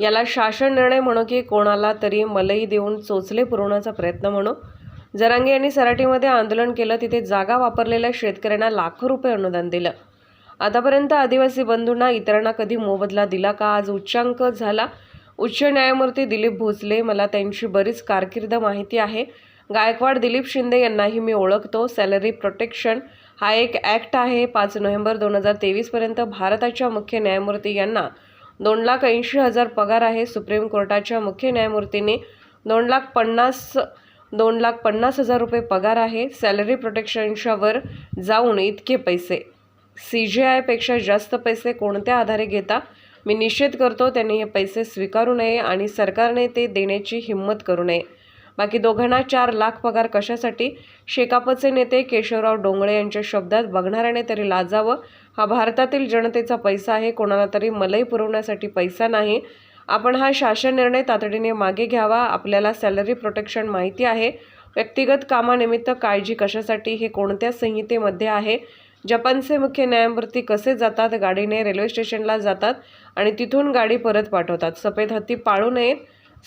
याला शासन निर्णय म्हणू की कोणाला तरी मलई देऊन चोचले पुरवण्याचा प्रयत्न म्हणू. जरांगे यांनी सराटीमध्ये आंदोलन केलं तिथे जागा वापरलेल्या शेतकऱ्यांना लाखो रुपये अनुदान दिलं. आतापर्यंत आदिवासी बंधूंना इतरांना कधी मोबदला दिला का? आज उच्चांक झाला. उच्च न्यायमूर्ती दिलीप भोसले मला त्यांची बरीच कारकीर्द माहिती आहे. गायकवाड दिलीप शिंदे यांनाही मी ओळखतो. सॅलरी प्रोटेक्शन हा एक ॲक्ट आहे. पाच नोव्हेंबर दोन हजार तेवीसपर्यंत भारताच्या मुख्य न्यायमूर्ती यांना दोन लाख ऐंशी हजार पगार आहे. सुप्रीम कोर्टाच्या मुख्य न्यायमूर्तींनी दोन लाख पन्नास दोन लाख पन्नास हजार रुपये पगार आहे. सॅलरी प्रोटेक्शनच्या वर जाऊन इतके पैसे. सी जे आयपेक्षा जास्त पैसे कोणत्या आधारे घेता? मी निषेध करतो त्यांनी हे पैसे स्वीकारू नये आणि सरकारने ते देण्याची हिंमत करू नये. बाकी दोघांना चार लाख पगार कशासाठी? शेकापचे नेते केशवराव डोंगळे यांच्या शब्दात बघणाऱ्याने तरी लाजावं. हा भारतातील जनतेचा पैसा आहे. कोणाला तरी मलई पुरवण्यासाठी पैसा नाही. आपण हा शासन निर्णय तातडीने मागे घ्यावा. आपल्याला सॅलरी प्रोटेक्शन माहिती आहे. व्यक्तिगत कामानिमित्त काळजी कशासाठी? हे कोणत्या संहितेमध्ये आहे? जपानचे मुख्य न्यायमूर्ती कसे जातात? गाडीने रेल्वे स्टेशनला जातात आणि तिथून गाडी परत पाठवतात. सफेद हत्ती पाळू नयेत.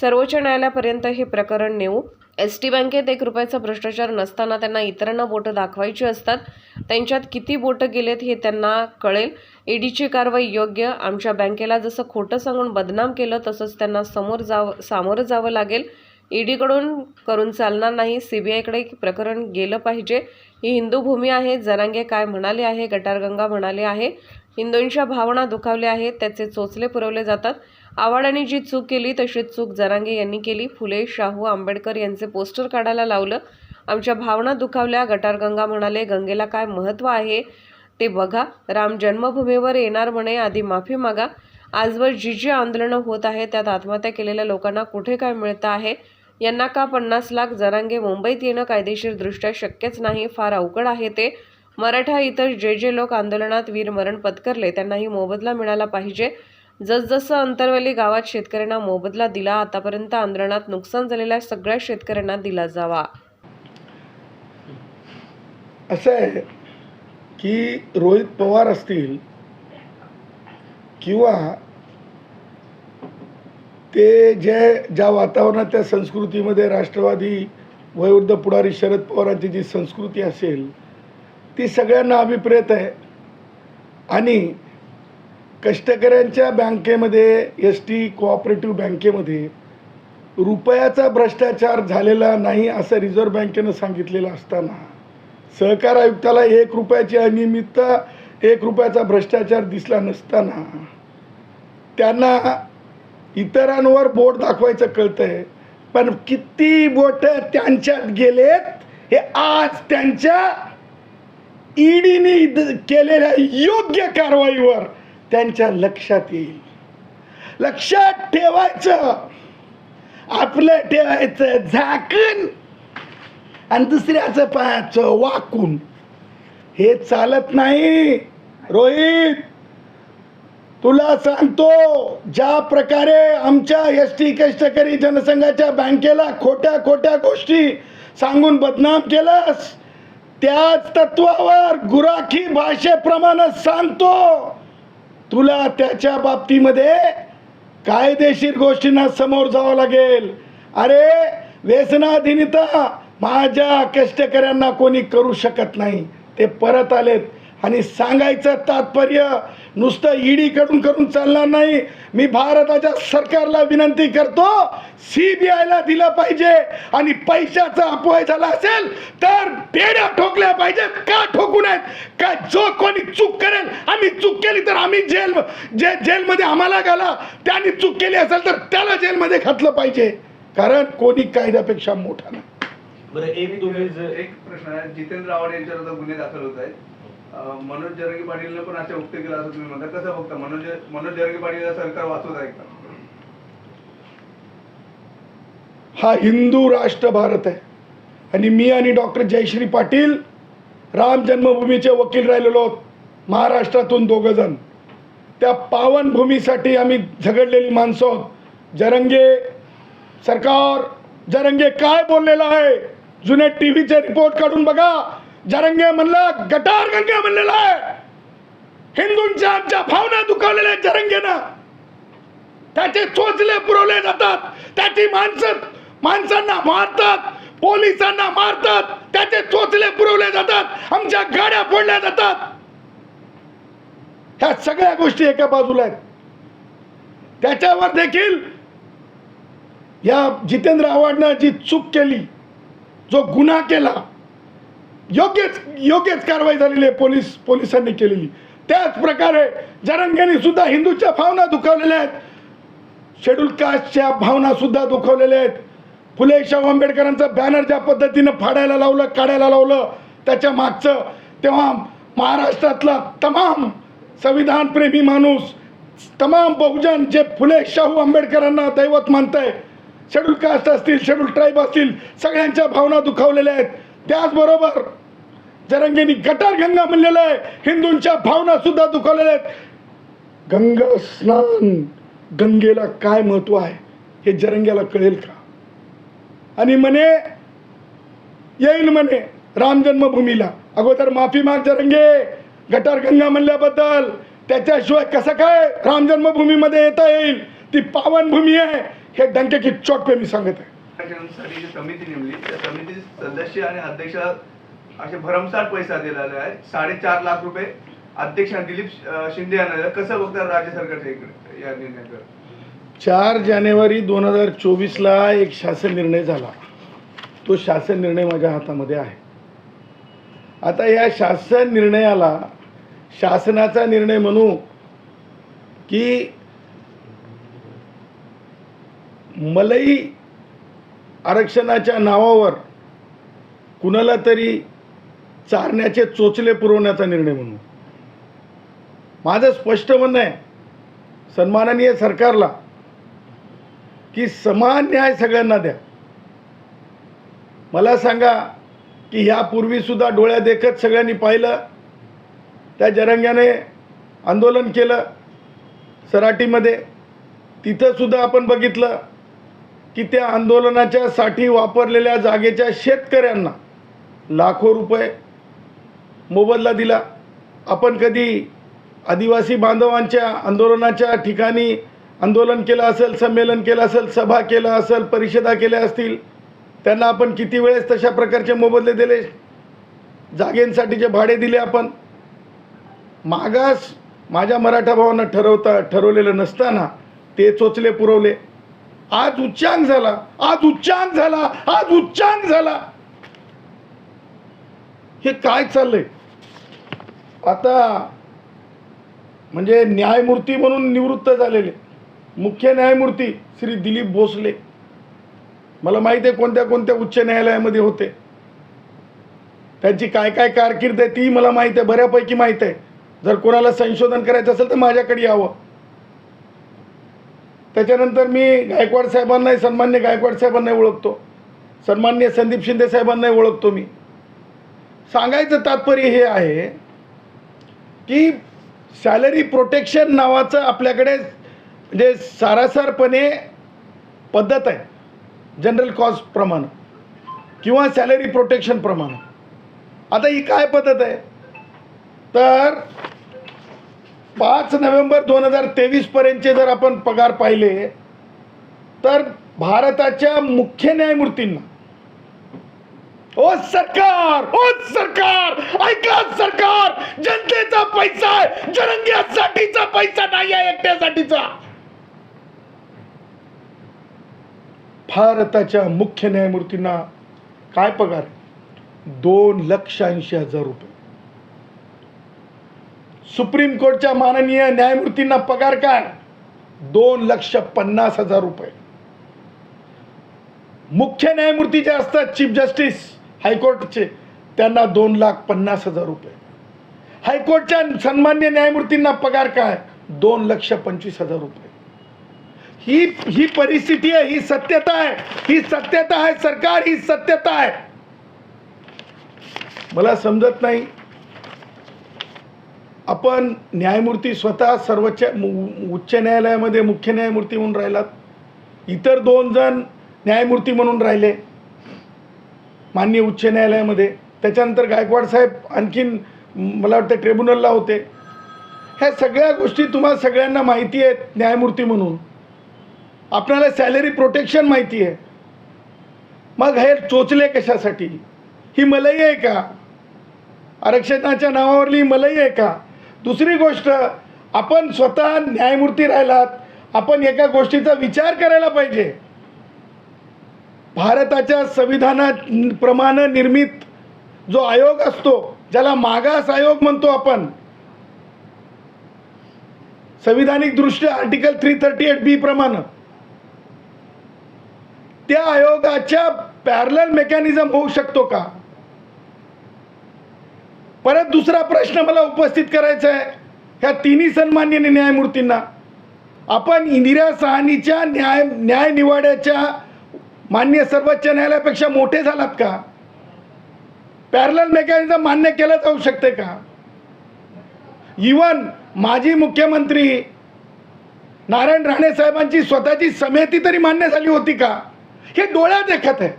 सर्वोच्च न्यायालयापर्यंत हे प्रकरण नेऊ. एस टी बँकेत एक रुपयाचा भ्रष्टाचार नसताना त्यांना इतरांना बोटं दाखवायची असतात. त्यांच्यात किती बोटं गेलेत हे त्यांना कळेल. ईडीची कारवाई योग्य. आमच्या बँकेला जसं खोटं सांगून बदनाम केलं तसंच त्यांना समोर जावं सामोरं जावं लागेल. ईडीकडून करून चालणार नाही. सी बी आयकडे प्रकरण गेलं पाहिजे. ही हिंदू भूमी आहे. जरांगे काय म्हणाले आहे? गटारगंगा म्हणाले आहे. हिंदूंच्या भावना दुखावल्या आहेत. त्याचे चोचले पुरवले जातात. आव्हाडांनी जी चूक केली तशी चूक जरांगे यांनी केली. फुले शाहू आंबेडकर यांचे पोस्टर काढायला लावलं. आमच्या भावना दुखावल्या. गटारगंगा म्हणाले गंगेला काय महत्त्व आहे? ते बघा. राम जन्मभूमीवर येणार म्हणे. आधी माफी मागा. आजवर जी जी आंदोलनं होत आहे त्यात आत्महत्या केलेल्या लोकांना कुठे काय मिळतं आहे? यांना का पन्नास लाख जरांगे मुंबईत येणं कायदेशीरदृष्ट्या शक्यच नाही? फार अवघड आहे ते. मराठा इतर जे जे लोक आंदोलनात वीरमरण पत्करले त्यांनाही मोबदला मिळाला पाहिजे. जसजसं अंतरवली गावात शेतकऱ्यांना मोबदला दिला आतापर्यंत आंदोलनात नुकसान झालेल्या सगळ्या शेतकऱ्यांना दिला जावा. असं आहे की रोहित पवार असतील किंवा ते जे ज्या वातावरणात त्या संस्कृतीमध्ये राष्ट्रवादी वयोवृद्ध पुढारी शरद पवारांची जी संस्कृती असेल ती सगळ्यांना अभिप्रेत आहे. आणि कष्टकऱ्यांच्या बँकेमध्ये एस टी कोऑपरेटिव्ह बँकेमध्ये रुपयाचा भ्रष्टाचार झालेला नाही असं रिझर्व्ह बँकेनं सांगितलेलं असताना सहकार आयुक्ताला एक रुपयाची अनियमितता एक रुपयाचा भ्रष्टाचार दिसला नसताना त्यांना इतरांवर बोट दाखवायचं कळतंय पण किती बोट त्यांच्यात गेलेत हे आज त्यांच्या ईडीने केलेल्या योग्य कारवाईवर त्यांच्या लक्षात येईल. लक्षात ठेवायचं. आपलं ठेवायचं झाकण. आणि दुसऱ्याचं पायाचं वाकून. हे चालत नाही. रोहित तुला सांगतो ज्या प्रकारे आमच्या एस टी कष्टकरी जनसंघाच्या बँकेला खोट्या खोट्या गोष्टी सांगून बदनाम केलास त्याच तत्वावर गुराखी भाषेप्रमाणे सांगतो. तुला त्याच्या बाबतीमध्ये कायदेशीर गोष्टींना समोर जावं लागेल. अरे व्यसनाधीनता माझ्या कष्टकऱ्यांना कोणी करू शकत नाही. ते परत आलेत आणि सांगायचं तात्पर्य नुसतं ईडीकडून करून चालणार नाही. मी भारताच्या सरकारला विनंती करतो सी बी आयला दिलं पाहिजे आणि पैशाचा अपव्यय झाला असेल तर बेड्या ठोकल्या पाहिजेत. का ठोकू नयेत का जो कोणी चूक करेल आम्ही चूक केली तर आम्ही जेल जे जेलमध्ये आम्हाला घाला. त्यांनी चूक केली असेल तर त्याला जेलमध्ये घातलं पाहिजे. कारण कोणी कायद्यापेक्षा मोठा नाही. बरं एक तुम्ही एक प्रश्न आहे. जितेंद्र आव्हाड यांच्यावर आता गुन्हे दाखल होत आहेत. मनोज जरंगे पाटीलने पण अशा उक्त केला असं तुम्ही म्हणता. कसं बघता? मनोज मनोज जरंगे पाटील सरकार वाचवत आहे का? हा हिंदू राष्ट्र भारत आहे. आणि मी आणि डॉक्टर जयश्री पाटील राम जन्मभूमीचे वकील राहिलेलो आहोत. महाराष्ट्रातून दोघं जण. त्या पावनभूमीसाठी आम्ही झगडलेली माणसं आहोत. जरंगे सरकार जरंगे काय बोललेलं आहे? जुने टी व्हीचे रिपोर्ट काढून बघा. जरंगे म्हणलं गटार गंगे म्हणलेलं आहे. हिंदूंच्या आमच्या भावना दुखावलेल्या जरंगेनं. त्याचे चोचले पुरवले जातात. त्याची माणसं माणसांना मारतात पोलिसांना मारतात. त्याचे चोचले पुरवले जातात. आमच्या गाड्या फोडल्या जातात. ह्या सगळ्या गोष्टी एका बाजूला आहेत. त्याच्यावर देखील या जितेंद्र आव्हाडनं जी चूक केली जो गुन्हा केला योग्यच योग्यच कारवाई झालेली आहे पोलीस पोलिसांनी केलेली. त्याच प्रकारे जरंगेने सुद्धा हिंदूच्या भावना दुखावलेल्या आहेत. शेड्यूल कास्टच्या भावना सुद्धा दुखावलेल्या आहेत. फुले शाहू आंबेडकरांचं बॅनर ज्या पद्धतीनं फाडायला लावलं काढायला लावलं त्याच्या मागचं तेव्हा महाराष्ट्रातला तमाम संविधानप्रेमी माणूस तमाम बहुजन जे फुले शाहू आंबेडकरांना दैवत मानताय शेड्यूल कास्ट असतील शेड्यूल ट्राईब असतील सगळ्यांच्या भावना दुखावलेल्या आहेत. त्याचबरोबर जरंगेनी गटार गंगा म्हणलेलं आहे. हिंदूंच्या भावना सुद्धा दुखावलेल्या आहेत. गंगा स्नान गंगेला काय महत्त्व आहे हे जरंग्याला कळेल का? आणि म्हणे येईल म्हणे राम जन्मभूमीला. अगोदर माफी माग जरंगे. गटार गंगा म्हणल्याबद्दल. त्याच्याशिवाय कसं काय राम जन्मभूमीमध्ये येता येईल? ती पावनभूमी आहे. हे डंके की चोट पे मी सांगत आहे. समिती नेमली. त्या समिती सदस्य आणि अध्यक्ष असे भरमसाठ पैसा दिलेला आहे साडेचार लाख रुपये अध्यक्ष दिलीप शिंदे यांना कसं बघतात राज्य सरकारच्या इकडे या निर्णयाकडे चार जानेवारी दोन हजार चोवीसला एक शासन निर्णय झाला. तो शासन निर्णय माझ्या हातामध्ये आहे. आता या शासन निर्णयाला शासनाचा निर्णय म्हणू की मलई आरक्षणाच्या नावावर कुणाला तरी चारण्याचे चोचले पुरवण्याचा निर्णय म्हणून. माझं स्पष्ट म्हणणं आहे सन्माननीय सरकारला की समान न्याय सगळ्यांना द्या. मला सांगा की ह्यापूर्वीसुद्धा डोळ्या देखत सगळ्यांनी पाहिलं त्या जरंग्याने आंदोलन केलं सराटीमध्ये. तिथं सुद्धा आपण बघितलं की त्या आंदोलनाच्या साठी वापरलेल्या जागेच्या शेतकऱ्यांना लाखो रुपये मोबदला दिला. आपण कधी आदिवासी बांधवांच्या आंदोलनाच्या ठिकाणी आंदोलन केलं असेल संमेलन केलं असेल सभा केलं असेल परिषदा केल्या असतील त्यांना आपण किती वेळेस तशा प्रकारचे मोबदले दिले? जागेंसाठीचे भाडे दिले आपण. मागास माझ्या मराठा भावानं ठरवता ठरवलेलं नसताना ते चोचले पुरवले. आज उच्चांक झाला आज उच्चांक झाला आज उच्चांक झाला. हे काय चाललंय? आता म्हणजे न्यायमूर्ती म्हणून निवृत्त झालेले. मुख्य न्यायमूर्ती श्री दिलीप भोसले. मला माहिती आहे कोणत्या कोणत्या उच्च न्यायालयामध्ये होते. त्यांची काय काय कारकीर्द आहे ती मला माहिती आहे बऱ्यापैकी माहीत आहे. जर कोणाला संशोधन करायचं असेल तर माझ्याकडे यावं. त्याच्यानंतर मी गायकवाड साहेबांनाही सन्मान्य गायकवाड साहेबांनाही ओळखतो. सन्मान्य संदीप शिंदे साहेबांनाही ओळखतो मी. सांगायचं तात्पर्य हे आहे की सॅलरी प्रोटेक्शन नावाचं आपल्याकडे म्हणजे सारासारपणे पद्धत आहे. जनरल कॉस्ट प्रमाण किंवा सॅलरी प्रोटेक्शन प्रमाणे. आता ही काय पद्धत आहे? तर पाच नोव्हेंबर दोन हजार तेवीसपर्यंतचे जर आपण पगार पाहिले तर भारताच्या मुख्य न्यायमूर्तींना ओ सरकार ओ सरकार ऐका सरकार जनतेचा पैसा आहे जरंग्यासाठीचा पैसा नाही आहे एकट्यासाठीचा. भारताच्या मुख्य न्यायमूर्तींना काय पगार? दोन लक्ष ऐंशी हजार रुपये. सुप्रीम कोर्टच्या माननीय न्यायमूर्तींना पगार काय? दोन लक्ष पन्नास हजार रुपये. मुख्य न्यायमूर्ती जे असतात चीफ जस्टिस हायकोर्टचे त्यांना दोन लाख पन्नास हजार रुपये. हायकोर्टच्या सन्मान्य न्यायमूर्तींना पगार काय? दोन लक्ष पंचवीस हजार रुपये. ही ही परिस्थिती आहे ही सत्यता आहे ही सत्यता आहे सरकार ही सत्यता आहे. मला समजत नाही. आपण न्यायमूर्ती स्वतः सर्वोच्च उच्च न्यायालयामध्ये मुख्य न्यायमूर्ती म्हणून राहिलात. इतर दोन जण न्यायमूर्ती म्हणून राहिले. माननीय उच्च न्यायालयामध्ये. त्याच्यानंतर गायकवाड साहेब आणखीन मला वाटतं ट्रिब्युनलला होते. ह्या सगळ्या गोष्टी तुम्हाला सगळ्यांना माहिती आहेत न्यायमूर्ती म्हणून. आपल्याला सॅलरी प्रोटेक्शन माहिती आहे. मग हे चोचले कशासाठी? ही मलई आहे का? आरक्षणाच्या नावावरली मलई आहे का? दुसरी गोष्ट आपण स्वतः न्यायमूर्ती राहिलात आपण एका गोष्टीचा विचार करायला पाहिजे. भारताच्या संविधानाप्रमाणे निर्मित जो आयोग असतो ज्याला मागास आयोग म्हणतो आपण संविधानिक दृष्ट्या article three thirty eight B प्रमाणे त्या आयोगाच्या पॅरल मेकॅनिझम होऊ शकतो का? परत दुसरा प्रश्न मला उपस्थित करायचा आहे ह्या तिन्ही सन्मान्य न्यायमूर्तींना. आपण इंदिरा साहनीच्या न्याय न्याय निवाड्याच्या मान्य सर्वोच्च न्यायालयापेक्षा मोठे झालात का? पॅरल मेकॅनिझम मान्य केलं जाऊ शकते का? इवन माजी मुख्यमंत्री नारायण राणे साहेबांची स्वतःची समिती तरी मान्य झाली होती का? हे डोळ्यात देखत आहे.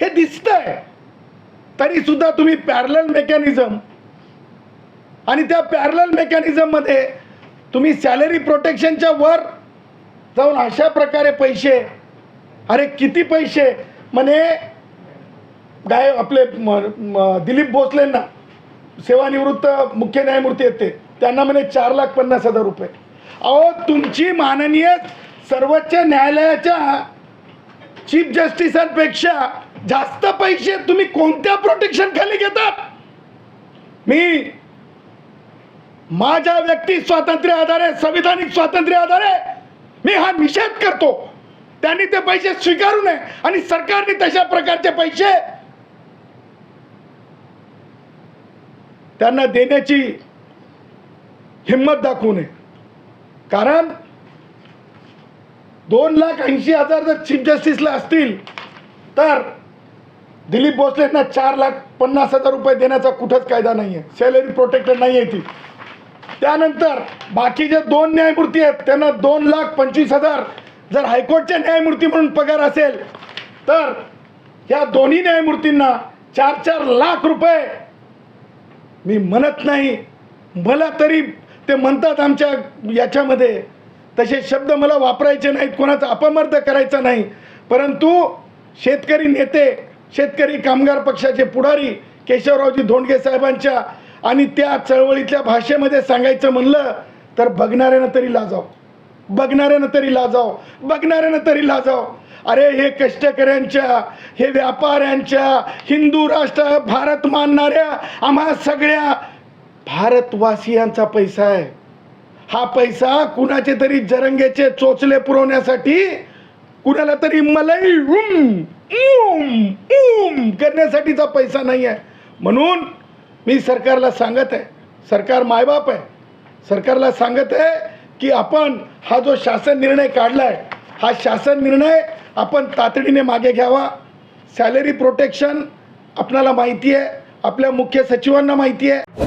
हे दिसतंय. तरी सुद्धा तुम्ही पॅरल मेकॅनिझम आणि त्या पॅरल मेकॅनिझममध्ये तुम्ही सॅलरी प्रोटेक्शनच्या वर जाऊन अशा प्रकारे पैसे अरे किती पैसे? म्हणे गाय आपले दिलीप भोसलेंना सेवानिवृत्त मुख्य न्यायमूर्ती आहेत ते. त्यांना म्हणे चार लाख पन्नास हजार रुपये. अहो तुमची माननीय सर्वोच्च न्यायालयाच्या चीफ जस्टिसांपेक्षा जास्त पैसे तुम्ही कोणत्या प्रोटेक्शन खाली घेतात? मी माझ्या व्यक्ती स्वातंत्र्य आधारे संविधानिक स्वातंत्र्य आधारे मी हा निषेध करतो. त्यांनी ते पैसे स्वीकारू नये आणि सरकारने तशा प्रकारचे पैसे त्यांना देण्याची हिंमत दाखवू नये. कारण दोन लाख ऐंशी हजार जर चीफ जस्टिसला असतील तर दिलीप भोसलेंना चार लाख पन्नास हजार रुपये देण्याचा कुठंच कायदा नाही आहे सॅलरी प्रोटेक्टेड नाही आहे ती. त्यानंतर बाकीचे दोन न्यायमूर्ती आहेत त्यांना दोन लाख पंचवीस हजार जर हायकोर्टच्या न्यायमूर्ती म्हणून पगार असेल तर या दोन्ही न्यायमूर्तींना चार चार लाख रुपये मी म्हणत नाही. मला तरी ते म्हणतात आमच्या याच्यामध्ये तसे शब्द मला वापरायचे नाहीत कोणाचा अपमर्द करायचा नाही. परंतु शेतकरी नेते शेतकरी कामगार पक्षाचे पुढारी केशवरावजी धोंडगे साहेबांच्या आणि त्या चळवळीतल्या भाषेमध्ये सांगायचं म्हणलं तर बघणाऱ्यानं तरी लाजाव. बघणाऱ्यानं तरी लाजाव बघणाऱ्यानं तरी लाजाव. अरे हे कष्टकऱ्यांच्या हे व्यापाऱ्यांच्या हिंदू राष्ट्र भारत मानणाऱ्या आम्हा सगळ्या भारतवासियांचा पैसा आहे. हा पैसा कुणाचे तरी जरंगेचे चोचले पुरवण्यासाठी कुणाला तरी मलई उम उम उम करण्यासाठीचा पैसा नाही आहे. म्हणून मी सरकारला सांगत आहे सरकार मायबाप आहे. सरकारला सांगत आहे की आपण हा जो शासन निर्णय काढला आहे हा शासन निर्णय आपण तातडीने मागे घ्यावा. सॅलरी प्रोटेक्शन आपणाला माहिती आहे आपल्या मुख्य सचिवांना माहिती आहे.